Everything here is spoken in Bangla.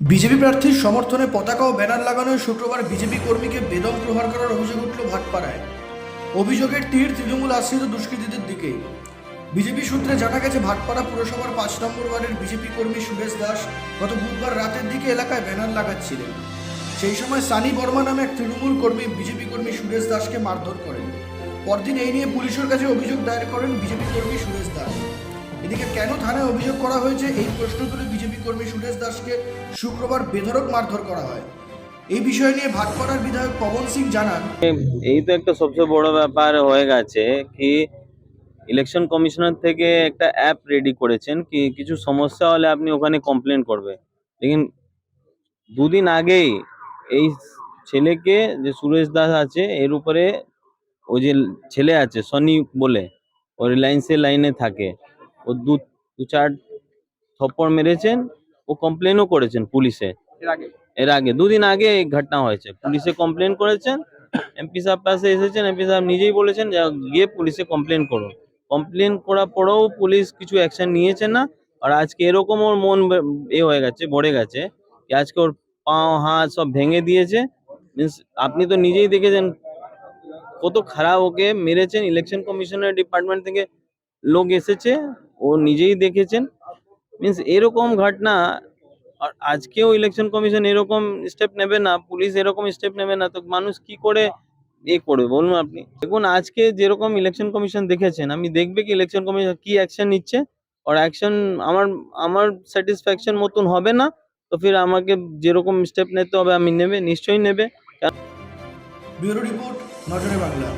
বিজেপি প্রার্থীর সমর্থনে পতাকা ও ব্যানার লাগানোয় শুক্রবার বিজেপি কর্মীকে বেদম প্রহার করার অভিযোগ উঠল ভাটপাড়ায়। অভিযোগের তীর তৃণমূল আশ্রিত দুষ্কৃতীদের দিকে। বিজেপি সূত্রে জানা গেছে, ভাটপাড়া পুরসভার পাঁচ নম্বর ওয়ার্ডের বিজেপি কর্মী সুরেশ দাস গত বুধবার রাতের দিকে এলাকায় ব্যানার লাগাচ্ছিলেন। সেই সময় সানি বর্মা নামে এক তৃণমূল কর্মী বিজেপি কর্মী সুরেশ দাসকে মারধর করেন। পরদিন এই নিয়ে পুলিশের কাছে অভিযোগ দায়ের করেন বিজেপি কর্মী সুরেশ দাস। এদিকে কেন থানায় অভিযোগ করা হয়েছে এই প্রশ্ন তুলে বিজেপি কর্মী সুরেশ দাসকে শুক্রবার বেধড়ক মারধর করা হয়। এই বিষয় নিয়ে ভাটপাড়ার বিধায়ক পবন সিং জানান, এই তো একটা সবচেয়ে বড় ব্যাপার হয়ে গেছে কি ইলেকশন কমিশনার থেকে একটা অ্যাপ রেডি করেছেন, কি কিছু সমস্যা হলে আপনি ওখানে কমপ্লেন করবে। লেকিন দুদিন আগেই এই ছেলেকে যে সুরেশ দাস আছে, এর উপরে ওই যে ছেলে আছে সনি বলে, ও রিলায়েন্সের লাইনে থাকে। ও দু দু চার থপ্পড় মেরেছেন ও কমপ্লেনও করেছেন পুলিশে। এর আগে? দুদিন আগে এই ঘটনা হয়েছে। পুলিশে কমপ্লেন করেছেন এমপি সাহেব পাশে এসেছেন এমপি সাহেব নিজেই বলেছেন যে গিয়ে পুলিশে কমপ্লেন করুন। কমপ্লেন করার পরেও পুলিশ কিছু অ্যাকশন নিয়েছে না আর আজকে এরকম ওর মন এ হয়ে গেছে ভরে গেছে আজকে ওর পাও হাত সব ভেঙে দিয়েছে। মিন্স আপনি তো নিজেই দেখেছেন কত খারাপ ওকে মেরেছেন ইলেকশন কমিশনের ডিপার্টমেন্ট থেকে লোক এসেছে, ও নিজেই দেখেছেন। মিন্স এরকম ঘটনা, আর আজকেও ইলেকশন কমিশন এরকম স্টেপ নেবে না পুলিশ এরকম স্টেপ নেবে না, তো মানুষ কি করে এ করবে? বলুন আপনি। দেখুন, আজকে যেরকম ইলেকশন কমিশন দেখেছেন, আমি দেখবে কি ইলেকশন কমিশন কি অ্যাকশন নিচ্ছে? আর অ্যাকশন আমার আমার স্যাটিসফ্যাকশন মতন হবে না, তো ফির আমাকে যেরকম স্টেপ নিতে হবে, আমি নেবে, নিশ্চয়ই নেবে। ব্যুরো রিপোর্ট নজরে বাংলা।